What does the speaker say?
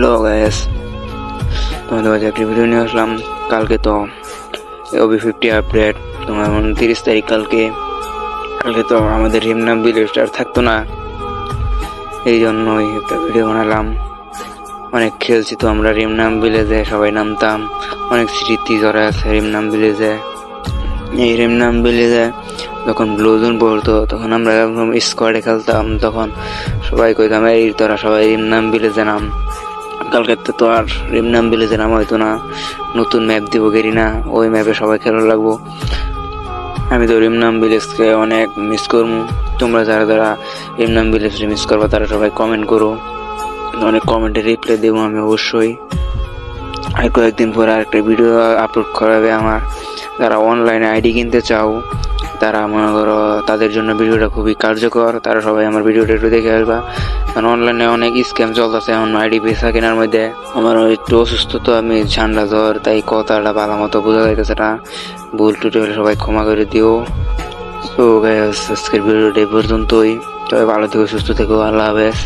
Hello gas তোমাদের একটি video নিয়ে আসলাম। কালকে তো ওবি ফিফটি আপডেট তোমার তিরিশ তারিখ কালকে। কালকে তো আমাদের রিমনাম ভিলেজ আর থাকতো না। এই জন্যই একটা ভিডিও বানালাম। অনেক খেলছি তো আমরা রিমনাম ভিলেজে সবাই নামতাম। অনেক স্মৃতি জড়া আছে রিমনাম ভিলেজে এই রিমনাম ভিলেজে যখন ব্লুজুন পড়তো, তখন আমরা স্কোয়াডে খেলতাম, তখন সবাই কইতাম, এই তোরা সবাই রিমনাম ভিলেজে নাম। কালকে তো আর রিমনাম ভিলেজে নাম হয়তো না, নতুন ম্যাপ দিব গেরি না, ওই ম্যাপে সবাই খেলা লাগবো। আমি তো রিমনাম ভিলেজকে অনেক মিস করব। তোমরা যারা যারা রিমনাম ভিলেজকে মিস করব, তারা সবাই কমেন্ট করো। অনেক কমেন্টে রিপ্লাই দেবো আমি অবশ্যই। আর কয়েকদিন পরে আরেকটা ভিডিও আপলোড করাবে আমার। যারা অনলাইনে আইডি কিনতে চাও তারা মনে করো তাদের জন্য ভিডিওটা খুবই কার্যকর, তারা সবাই আমার ভিডিওটা একটু দেখে আসবা। কারণ অনলাইনে অনেক স্ক্যাম চলতেছে এখন আইডি পেশা কেনার মধ্যে। আমার একটু অসুস্থ তো, আমি ঠান্ডা জ্বর তাই কথাটা ভালো মতো বোঝা যাইতেছে না। ভুল টুটি হলে সবাই ক্ষমা করে দিও। তো আজকের ভিডিওটা এই পর্যন্তই। তবে ভালো থেকো, সুস্থ থেকো, আল্লাহ হাফেজ।